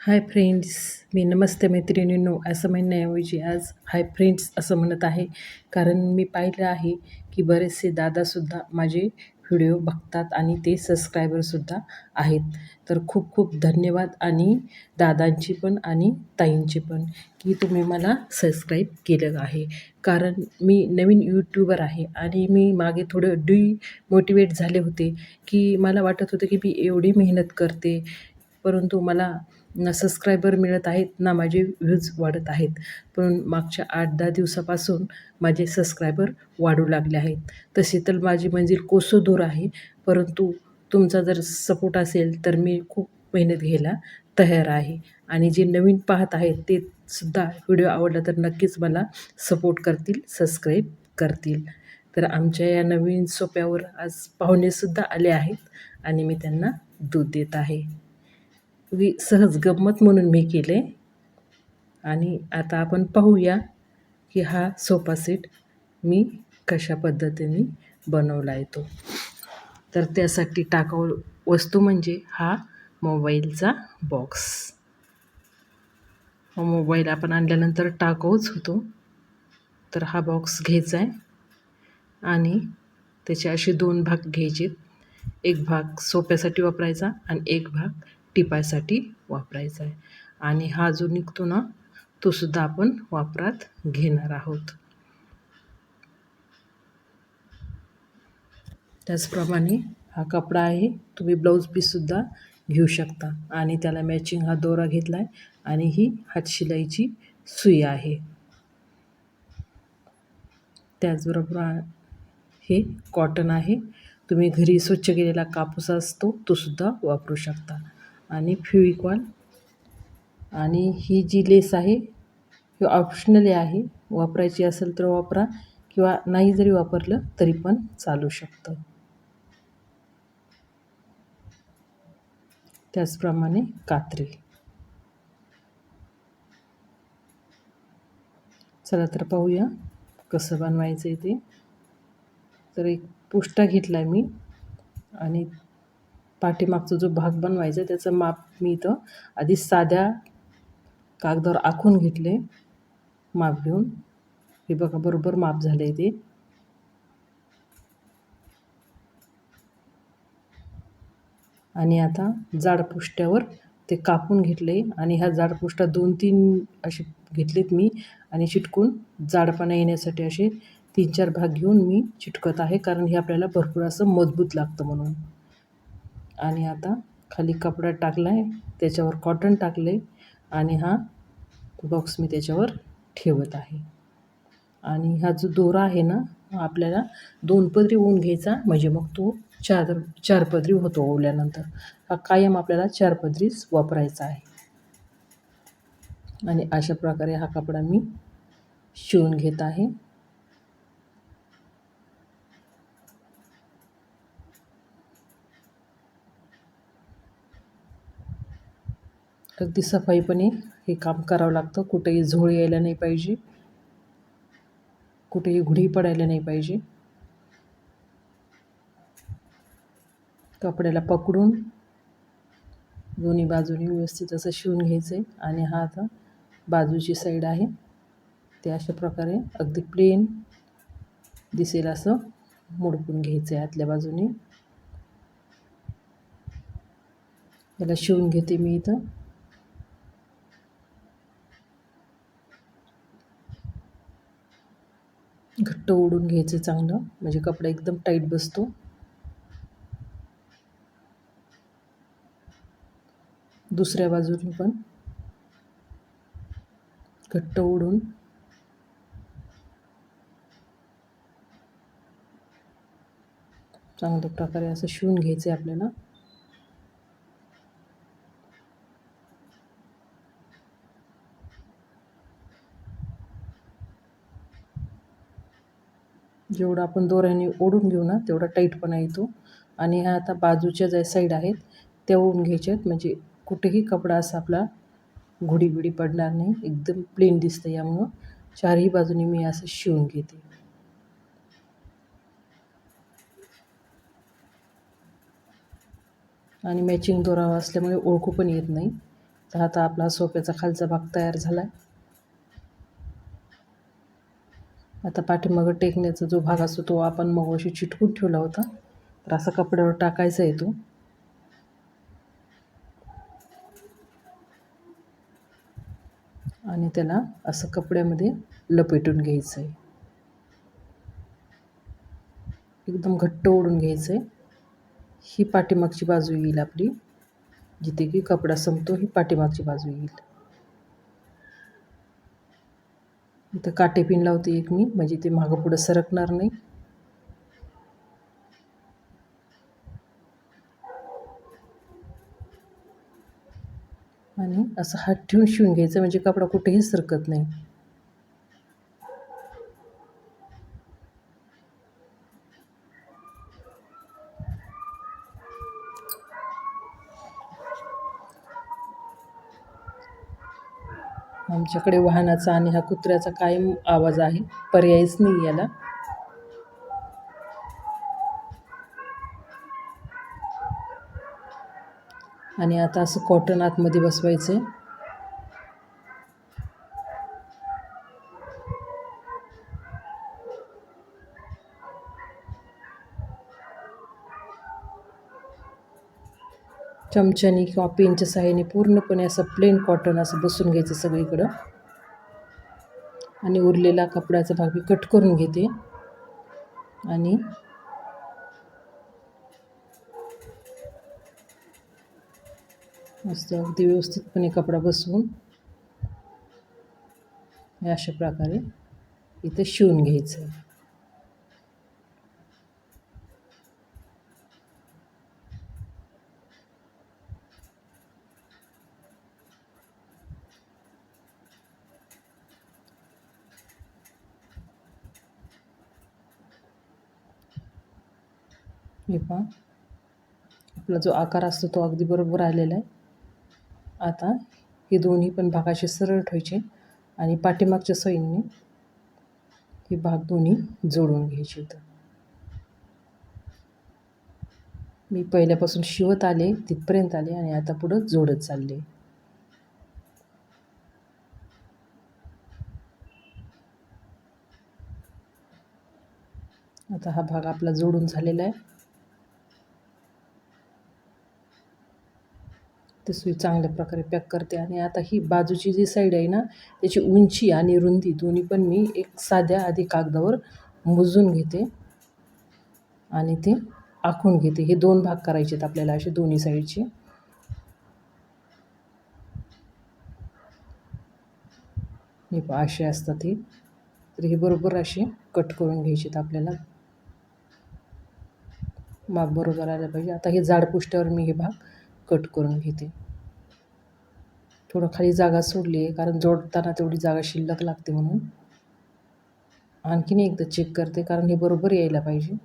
Hi friends मी नमस्ते मैत्रिणींनो. असं म्हणण्याऐवजी आज हाय फ्रेंड्स असं म्हणत आहे. कारण मी पाहिलं आहे की बरेचसे दादासुद्धा माझे व्हिडिओ बघतात आणि ते सबस्क्रायबरसुद्धा आहेत. तर खूप खूप धन्यवाद आणि दादांची पण आणि ताईंची पण की तुम्ही मला सबस्क्राईब केलं आहे. कारण मी नवीन यूट्यूबर आहे आणि मी मागे थोडं डिमोटिवेट झाले होते की मला वाटत होतं की मी एवढी मेहनत करते. परंतु मला ना सबस्क्रायबर मिळत आहेत ना माझे व्ह्यूज वाढत आहेत. पण मागच्या आठ दहा दिवसापासून माझे सबस्क्रायबर वाढू लागले आहेत. तसे तर माझी मंजिल कोसो दूर आहे. परंतु तुमचा जर सपोर्ट असेल तर मी खूप मेहनत घ्यायला तयार आहे. आणि जे नवीन पाहत आहेत ते सुद्धा व्हिडिओ आवडला तर नक्कीच मला सपोर्ट करतील सबस्क्राईब करतील. तर आमच्या या नवीन सोप्यावर आज पाहुणेसुद्धा आले आहेत आणि मी त्यांना दूध देत आहे. वी सहज गंमत म्हणून मी केले. आणि आता आपण पाहूया की हा सोफा सेट मी कशा पद्धतीने बनवला आहे तो. तर त्यासाठी टाकाऊ वस्तू म्हणजे हा मोबाईलचा बॉक्स. हा मोबाईल आपण आणल्यानंतर टाकाऊच होतो. तर हा बॉक्स घ्यायचा आहे. आणि त्याचे असे दोन भाग घ्यायचे एक भाग सोप्यासाठी वापरायचा आणि एक भाग टिपायसाठी वापरायचा आहे. आणि हा जो निघतो ना तो सुद्धा आपण वापरात घेणार आहोत. त्याचप्रमाणे हा कपडा आहे तुम्ही ब्लाऊज पीससुद्धा घेऊ शकता. आणि त्याला मॅचिंग हा दोरा घेतला आहे आणि ही हातशिलाईची सुई आहे. त्याचबरोबर हे कॉटन आहे. तुम्ही घरी स्वच्छ केलेला कापूस असतो तो सुद्धा वापरू शकता. आणि फ्युइकॉल आणि ही जी लेस आहे ही ऑप्शनली आहे. वापरायची असेल तर वापरा किंवा नाही जरी वापरलं तरी पण चालू शकतं. त्याचप्रमाणे कात्री. चला तर पाहूया कसं बनवायचं आहे ते. तर एक पुष्टा घेतला आहे मी आणि पाठीमागचा जो भाग बनवायचा त्याचं माप मी इथं आधी साध्या कागदावर आखून घेतले. माप घेऊन. हे बघा बरोबर माप झालं आहे ते. आणि आता जाडपुष्ट्यावर ते कापून घेतले. आणि ह्या जाडपुष्ट्या दोन तीन असे घेतलेत मी. आणि चिटकून जाडपणा येण्यासाठी असे तीन चार भाग घेऊन मी चिटकत आहे. कारण हे आपल्याला भरपूर असं मजबूत लागतं म्हणून. आणि आता खाली कपडा टाकला आहे त्याच्यावर कॉटन टाकले आणि हा बॉक्स मी त्याच्यावर ठेवत आहे. आणि हा जो दोरा आहे ना आपल्याला दोन पदरी ऊन घ्यायचा म्हणजे मग तो चार चार पदरी होतो ओवल्यानंतर हा कायम आपल्याला चार पदरीच वापरायचा आहे. आणि अशा प्रकारे हा कपडा मी शिवून घेत आहे. अगदी सफाईपणे हे काम करावं लागतं. कुठेही झोळ यायला नाही पाहिजे. कुठेही घुडी पडायला नाही पाहिजे. कपड्याला पकडून दोन्ही बाजूनी व्यवस्थित असं शिवून घ्यायचं आहे आणि हा आता बाजूची साईड आहे. ते अशा प्रकारे अगदी प्लेन दिसेल असं मोडकून घ्यायचं आहे आतल्या बाजूने. याला शिवून घेते मी इथं. घट्ट ओढून घ्यायचं चांगलं. म्हणजे कपडा एकदम टाईट बसतो. दुसऱ्या बाजूने पण. घट्ट ओढून. चांगल्या प्रकारे असं शिवून घ्यायचं आहे आपल्याला. जेवढं आपण दोऱ्याने ओढून घेऊ ना तेवढा टाईटपणा येतो. आणि ह्या आता बाजूच्या ज्या साईड आहेत त्या ओढून घ्यायच्यात म्हणजे कुठेही कपडा असा आपला घुडीबिडी पडणार नाही. एकदम प्लेन दिसतं यामुळं. चारही बाजूनी मी असं शिवून घेते. आणि मॅचिंग दोरा असल्यामुळे ओळखू पण येत नाही. तर आता आपला सोप्याचा खालचा भाग तयार झाला. आहे आता पाठीमागं टेकण्याचा जो भाग असतो तो आपण मग अशी चिटकून ठेवला होता. तर असा कपड्यावर टाकायचा आहे तो. आणि त्याला असं कपड्यामध्ये लपेटून घ्यायचं आहे एकदम घट्ट ओढून घ्यायचं आहे ही पाठीमागची बाजू येईल आपली. जिथे की कपडा संपतो ही पाठीमागची बाजू येईल. इथं काटेपिन लावते एक मी म्हणजे ते मागं पुढं सरकणार नाही. आणि असं हात ठेवून शिवून घ्यायचं म्हणजे कपडा कुठेही सरकत नाही. आमच्याकडे वाहनाचा आणि हा कुत्र्याचा कायम आवाज आहे. पर्यायच नाही याला. आणि आता असं कॉटन आतमध्ये बसवायचं आहे चमच्यानी किंवा पेनच्या सहाय्याने पूर्णपणे असं प्लेन कॉटन असं बसून घ्यायचं सगळीकडं. आणि उरलेला कपड्याचा भाग मी कट करून घेते. आणि मस्त अगदी व्यवस्थितपणे कपडा बसवून अशा प्रकारे इथे शिवून घ्यायचं आहे. हे पहा. आपला जो आकार असतो तो अगदी बरोबर आलेला आहे. आता हे दोन्ही पण भागाचे सरळ ठेवायचे आणि पाठीमागच्या सैनने हे भाग दोन्ही जोडून घ्यायचे तर मी पहिल्यापासून शिवत आले तिथपर्यंत आले आणि आता पुढं जोडत चालले. आता हा भाग आपला जोडून झालेला आहे. ते सुई चांगल्या प्रकारे पॅक करते. आणि आता ही बाजूची जी साईड आहे ना त्याची उंची आणि रुंदी दोन्ही पण मी एक साध्या आधी कागदावर मोजून घेते आणि ते आखून घेते. हे दोन भाग करायचे आहेत आपल्याला असे दोन्ही साईडचे हे असे असतात हे. तर हे बरोबर असे कट करून घ्यायचे आहेत आपल्याला. माप बरोबर आलं पाहिजे. आता हे जाडपुष्ट्यावर मी हे भाग कट करून घेते. थोडं खाली जागा सोडली आहे कारण जोडताना तेवढी जागा शिल्लक लागते म्हणून. आणखीन एकदा चेक करते कारण हे बरोबर यायला पाहिजे.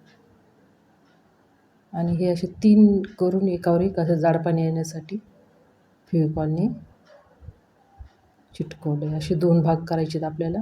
आणि हे असे तीन करून एकावर एक असं जाडपाणी येण्यासाठी फेविकॉलने चिटकवले असे दोन भाग करायचे आहेत आपल्याला.